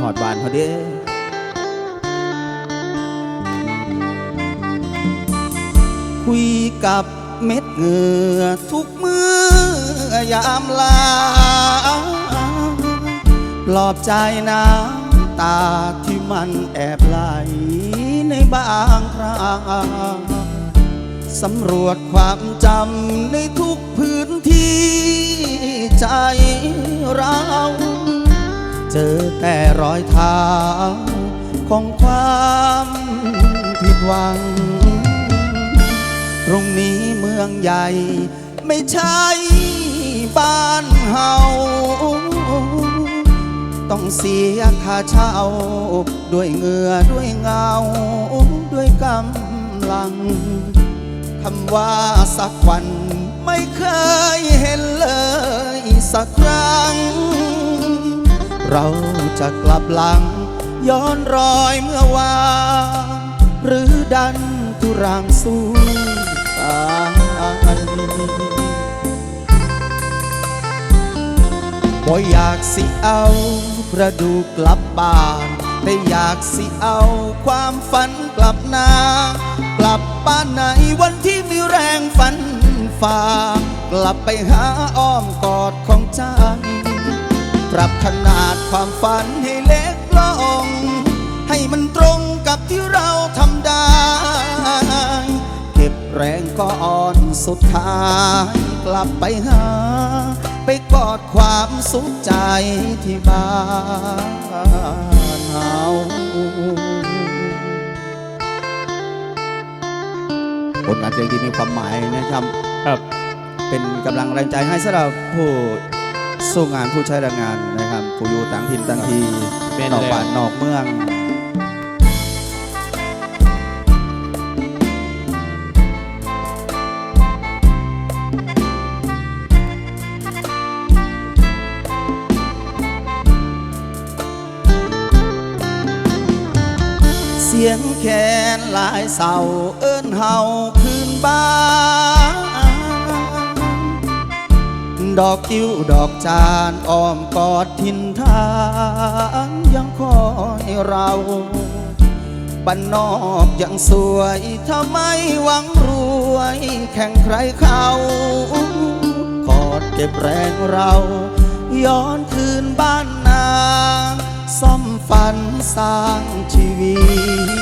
หอดบานพอดีคุยกับเม็ดเหงื่อทุกมือยามลาปลอบใจน้ำตาที่มันแอบไหลในบางคราสำรวจความจำในทุกพื้นที่ใจเรา เจอแต่รอยเท้าของความผิดหวัง ตรงนี้เมืองใหญ่ ไม่ใช่บ้านเฮา ต้องเสียค่าเช่า ด้วยเหงื่อด้วยเงา ด้วยกำลังคำว่าสักวัน เราจะกลับหลัง ย้อนรอยเมื่อวานหรือดันทุรังสู้ตายบ่อยากสิเอากระดูกกลับบ้าน แต่อยากสิเอาความฝันกลับนา กลับบ้านในวันที่มีแรงฝันฝ่ากลับไปหาอ้อมกอดของใจ ปรับขนาดความฝันให้เล็กลง ให้มันตรงกับที่เราทำได้ เก็บแรงก่อนสุดท้ายกลับไปหา ไปกอดความสุขใจที่บ้านเฮาผลงานเพลงที่มีความหมายนะครับ ครับ เป็นกำลังแรงใจให้สำหรับผู้ สู้งานผู้ใช้แรงงานนะครับผู้อยู่ต่างถิ่นต่างทีแม่นนอกแล้ว บ้านนอกเมือง เสียงแคนหลายเศร้าเอิ้นเฮาคืนบ้า ดอกกิ้วดอกจานอ้อมกอดทินทานยังคอยเราบ้านนอกยังสวยถ้าไมหวังรวย แข่งใครเขากอดเก็บแรงเรา ย้อนคืนบ้านนาซ่อมฝันสร้างชีวิต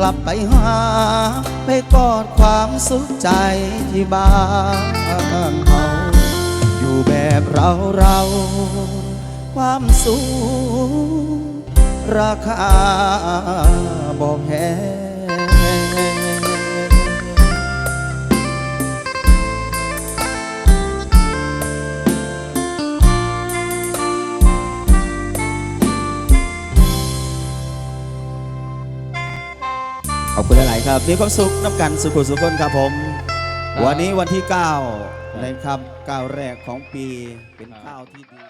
กลับไปหา ไปกอดความสุขใจที่บ้านเขาอยู่แบบเราเราความสุขราคาบอกแห ขอบคุณหลาย ๆ ครับมีความสุขน้ำกันสุขุสุขคนครับผมครับวันนี้วันที่ 9 นะครับก้าวแรกของปีเป็นข้าวที่ดี